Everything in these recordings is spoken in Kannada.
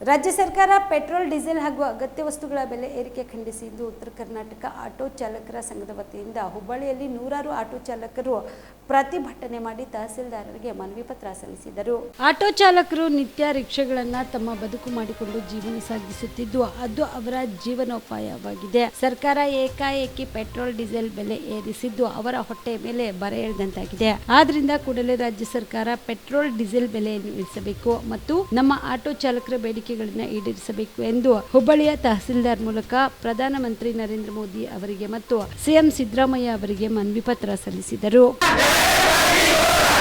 ರಾಜ್ಯ ಸರ್ಕಾರ ಪೆಟ್ರೋಲ್, ಡೀಸೆಲ್ ಹಾಗೂ ಅಗತ್ಯ ವಸ್ತುಗಳ ಬೆಲೆ ಏರಿಕೆ ಖಂಡಿಸಿದ್ದು ಉತ್ತರ ಕರ್ನಾಟಕ ಆಟೋ ಚಾಲಕರ ಸಂಘದ ವತಿಯಿಂದ ಹುಬ್ಬಳ್ಳಿಯಲ್ಲಿ ನೂರಾರು ಆಟೋ ಚಾಲಕರು ಪ್ರತಿಭಟನೆ ಮಾಡಿ ತಹಸೀಲ್ದಾರರಿಗೆ ಮನವಿ ಪತ್ರ ಸಲ್ಲಿಸಿದರು. ಆಟೋ ಚಾಲಕರು ನಿತ್ಯ ರಿಕ್ಷಾಗಳನ್ನ ತಮ್ಮ ಬದುಕು ಮಾಡಿಕೊಂಡು ಜೀವನ ಸಾಗಿಸುತ್ತಿದ್ದು, ಅದು ಅವರ ಜೀವನೋಪಾಯವಾಗಿದೆ. ಸರ್ಕಾರ ಏಕಾಏಕಿ ಪೆಟ್ರೋಲ್, ಡೀಸೆಲ್ ಬೆಲೆ ಏರಿಸಿದ್ದು, ಅವರ ಹೊಟ್ಟೆ ಮೇಲೆ ಬರ ಎಳೆದಂತಾಗಿದೆ. ಆದ್ರಿಂದ ಕೂಡಲೇ ರಾಜ್ಯ ಸರ್ಕಾರ ಪೆಟ್ರೋಲ್, ಡೀಸೆಲ್ ಬೆಲೆಯನ್ನು ಇಳಿಸಬೇಕು ಮತ್ತು ನಮ್ಮ ಆಟೋ ಚಾಲಕರ ಬೇಡಿಕೆಗಳನ್ನು ಈಡೇರಿಸಬೇಕು ಎಂದು ಹುಬ್ಬಳ್ಳಿಯ ತಹಸೀಲ್ದಾರ್ ಮೂಲಕ ಪ್ರಧಾನಮಂತ್ರಿ ನರೇಂದ್ರ ಮೋದಿ ಅವರಿಗೆ ಮತ್ತು ಸಿಎಂ ಸಿದ್ದರಾಮಯ್ಯ ಅವರಿಗೆ ಮನವಿ ಪತ್ರ ಸಲ್ಲಿಸಿದರು. ಡಿಸೈಲ್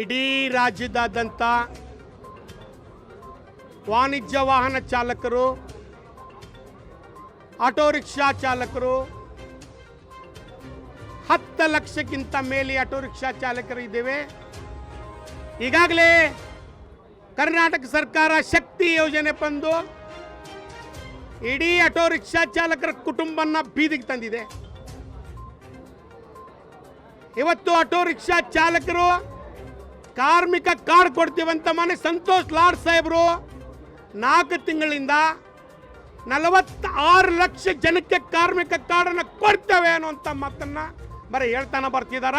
ಇಡೀ ರಾಜ್ಯದಾದ್ಯಂತ ವಾಣಿಜ್ಯ ವಾಹನ ಚಾಲಕರು, ಆಟೋ ರಿಕ್ಷಾ ಚಾಲಕರು, ಹತ್ತು ಲಕ್ಷಕ್ಕಿಂತ ಮೇಲೆ ಆಟೋ ರಿಕ್ಷಾ ಚಾಲಕರು ಇದ್ದೇವೆ. ಈಗಾಗಲೇ ಕರ್ನಾಟಕ ಸರ್ಕಾರ ಶಕ್ತಿ ಯೋಜನೆ ಬಂದು ಇಡೀ ಆಟೋ ರಿಕ್ಷಾ ಚಾಲಕರ ಕುಟುಂಬನ ಬೀದಿಗೆ ತಂದಿದೆ. ಇವತ್ತು ಆಟೋ ರಿಕ್ಷಾ ಚಾಲಕರು, ಕಾರ್ಮಿಕ ಕಾರ್ಡ್ ಕೊಡ್ತೀವಂತ ಮನೆ ಸಂತೋಷ್ ಲಾಡ್ ಸಾಹೇಬರು, ನಾಲ್ಕು ತಿಂಗಳಿಂದ ನಲವತ್ತಾರು ಲಕ್ಷ ಜನಕ್ಕೆ ಕಾರ್ಮಿಕ ಕಾರ್ಡನ್ನು ಕೊಡ್ತೇವೆ ಅನ್ನುವಂಥ ಮಾತನ್ನ ಬರೀ ಹೇಳ್ತಾನೆ ಬರ್ತಿದಾರ.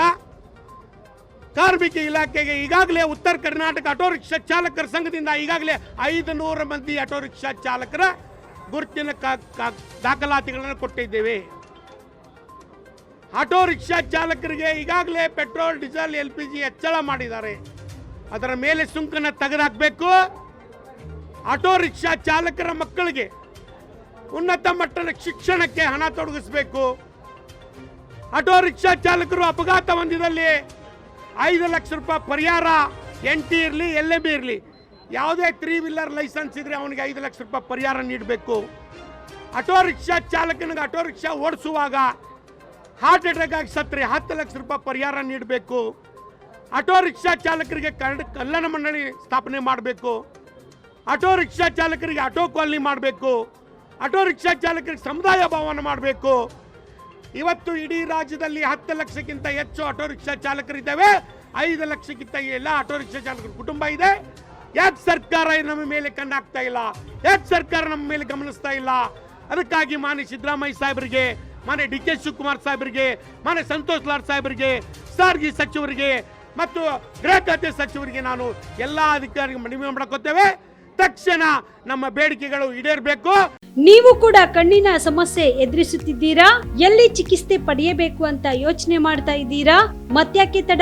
ಕಾರ್ಮಿಕ ಇಲಾಖೆಗೆ ಈಗಾಗಲೇ ಉತ್ತರ ಕರ್ನಾಟಕ ಆಟೋ ರಿಕ್ಷಾ ಚಾಲಕರ ಸಂಘದಿಂದ ಈಗಾಗಲೇ ಐದು ನೂರು ಮಂದಿ ಆಟೋ ರಿಕ್ಷಾ ಚಾಲಕರ ಗುರುತಿನ ಕಾ- ದಾಖಲಾತಿಗಳನ್ನು ಕೊಟ್ಟಿದ್ದೇವೆ. ಆಟೋ ರಿಕ್ಷಾ ಚಾಲಕರಿಗೆ ಈಗಾಗಲೇ petrol, diesel, L P G ಹೆಚ್ಚಳ ಮಾಡಿದ್ದಾರೆ. ಅದರ ಮೇಲೆ ಸುಂಕನ ತೆಗೆದುಹಾಕಬೇಕು ಆಟೋ ರಿಕ್ಷಾ ಚಾಲಕರ ಮಕ್ಕಳಿಗೆ ಉನ್ನತ ಮಟ್ಟದ ಶಿಕ್ಷಣಕ್ಕೆ ಹಣ ತೊಡಗಿಸಬೇಕು. ಆಟೋ ರಿಕ್ಷಾ ಚಾಲಕರು ಅಪಘಾತ ಹೊಂದಿದಲ್ಲಿ ಐದು ಲಕ್ಷ ರೂಪಾಯಿ ಪರಿಹಾರ ಎನ್ ಟಿ ಇರಲಿ ಎಲ್ ಎಂ ಇರಲಿ, ಯಾವುದೇ ತ್ರೀ ವೀಲರ್ ಲೈಸೆನ್ಸ್ ಇದ್ರೆ ಅವನಿಗೆ ಐದು ಲಕ್ಷ ರೂಪಾಯಿ ಪರಿಹಾರ ನೀಡಬೇಕು. ಆಟೋ ರಿಕ್ಷಾ ಚಾಲಕನಿಗೆ ಆಟೋ ರಿಕ್ಷಾ ಓಡಿಸುವಾಗ ಹಾರ್ಟ್ ಅಟ್ಯಾಕ್ ಆಗಿ ಸತ್ರೆ ಹತ್ತು ಲಕ್ಷ ರೂಪಾಯಿ ಪರಿಹಾರ ನೀಡಬೇಕು. ಆಟೋ ರಿಕ್ಷಾ ಚಾಲಕರಿಗೆ ಕನ್ನಡ ಕಲ್ಯಾಣ ಮಂಡಳಿ ಸ್ಥಾಪನೆ ಮಾಡಬೇಕು. ಆಟೋ ರಿಕ್ಷಾ ಚಾಲಕರಿಗೆ ಆಟೋ ಕಾಲನಿ ಮಾಡಬೇಕು. ಆಟೋ ರಿಕ್ಷಾ ಚಾಲಕರಿಗೆ ಸಮುದಾಯ ಭವನ ಮಾಡಬೇಕು. ಇವತ್ತು ಇಡೀ ರಾಜ್ಯದಲ್ಲಿ ಹತ್ತು ಲಕ್ಷಕ್ಕಿಂತ ಹೆಚ್ಚು ಆಟೋ ರಿಕ್ಷಾ ಚಾಲಕರಿದ್ದಾವೆ. ಐದು ಲಕ್ಷಕ್ಕಿಂತ ಎಲ್ಲ ಆಟೋ ರಿಕ್ಷಾ ಚಾಲಕರ ಕುಟುಂಬ ಇದೆ. ಯಾಕೆ ಸರ್ಕಾರ ನಮ್ಮ ಮೇಲೆ ಕಣ್ಣಾಗ್ತಾ ಇಲ್ಲ? ಯಾಕೆ ಸರ್ಕಾರ ನಮ್ಮ ಮೇಲೆ ಗಮನಿಸ್ತಾ ಇಲ್ಲ? ಅದಕ್ಕಾಗಿ ಮಾನ್ಯ ಸಿದ್ದರಾಮಯ್ಯ ಸಾಹೇಬರಿಗೆ ಮಾನ್ಯ ಡಿ ಕೆ ಶಿವಕುಮಾರ್ ಸಾಹೇಬರಿಗೆ, ಮಾನ್ಯ ಸಂತೋಷ್ ಲಾಡ್ ಸಾಹೇಬರಿಗೆ, ಸಾರಿಗೆ ಸಚಿವರಿಗೆ ಮತ್ತು ಗೃಹ ಖಾತೆ ಸಚಿವರಿಗೆ ನಾನು ಎಲ್ಲ ಅಧಿಕಾರಿಗಳಿಗೆ ಮನವಿ ಮಾಡ್ಕೋತೇವೆ. ತಕ್ಷಣ ನಮ್ಮ ಬೇಡಿಕೆಗಳು ಈಡೇರಬೇಕು. ನೀವು ಕೂಡ ಕಣ್ಣಿನ ಸಮಸ್ಯೆ ಎದುರಿಸುತ್ತಿದ್ದೀರಾ? ಎಲ್ಲಿ ಚಿಕಿತ್ಸೆ ಪಡೆಯಬೇಕು ಅಂತ ಯೋಚನೆ ಮಾಡ್ತಾ ಇದ್ದೀರಾ? ಮತ್ತ್ಯಾಕೆ ತಡ?